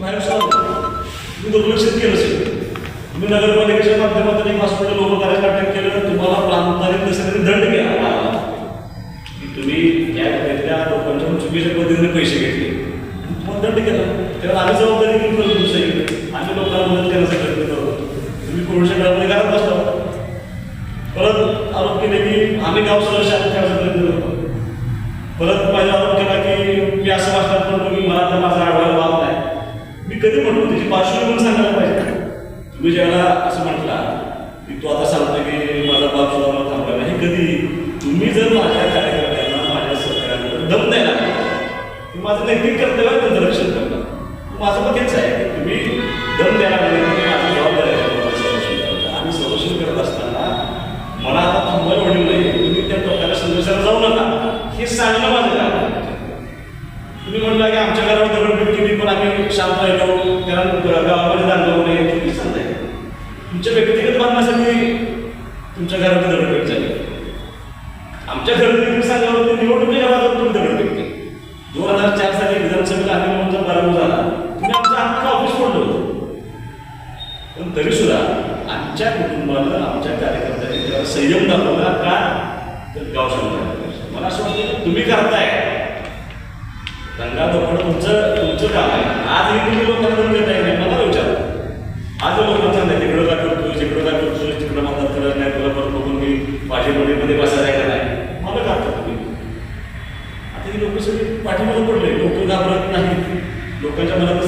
बाहेर सांगतो तुम्ही दुर्लक्षित केलं असेल तुम्ही नगरपालिकेच्या माध्यमातून एक हॉस्पिटल उभं करायला अटक केलं तुम्हाला प्रांताने तसं दंड केला. की तुम्ही या त्या लोकांच्या चुकीच्या पद्धतीने पैसे घेतले. तुम्हाला दंड केला. तेव्हा आम्ही जबाबदारी घेऊन करतो दुसरी आम्ही लोकांना मदत करण्याचा प्रयत्न करतो. तुम्ही कोरोनाच्या काळामध्ये घरात बसता. परत आरोप केले की आम्ही गाव सदस्य प्रयत्न करतो. परत माझ्या आरोप ते म्हणतो त्याची पार्श्वभूमी सांगायला पाहिजे. तुम्ही ज्याला असं म्हटला की तू आता सांगतो की माझा बाप सुद्धा मला थांबला नाही. कधी? तुम्ही जर माझ्या कार्यकर्त्यांना माझ्या सहकार्यांना दम द्यायला माझं नैतिक कर्तव्य आहे त्यांचं रक्षण करणं. माझं मत हेच आहे की तुम्ही दम द्यायला लागले तुम्ही माझी जबाबदारी आहे. संरक्षण आणि संरक्षण करत असताना मला आता थांबवायला म्हणून नाही. तुम्ही त्या टोकाला संदेशाला जाऊ नका. हे सांगणं माझं काम तुम्ही म्हणला की आमच्या घरावर दगडफेक केली पण आम्ही शांत राहिलो. कारण गावामध्ये दांडवू नाही तुम्ही सांगताय. तुमच्या व्यक्तिगत बांधण्यासाठी तुमच्या घरामध्ये दगडफेक झाली आमच्या घरात तुम्ही सांगावं ते निवडणुकीच्या भागात तुम्ही दगडफेक केली. दोन हजार चार साली विधानसभेला आम्ही म्हणून पराभव झाला तुम्ही आमचं अख्खं ऑफिस फोडलं होतं. पण तरी सुद्धा आमच्या कुटुंबानं आमच्या कार्यकर्त्यांनी संयम दाखवला का? तर गाव समजा मला असं वाटतं की तुम्ही करताय. तुमचं तुमचं काम आहे. आजही तुम्ही लोकांना दंग नाही मला विचार आज लोकांना सांगताय तिकडं काय करतोय तिकडं काय करतोय तिकडं करत नाही तुला परत बघून मी माझ्या मध्ये बसायला का नाही. मला का तुम्ही? आता ही लोक सगळी पडले लोक घाबरत नाही लोकांच्या मनात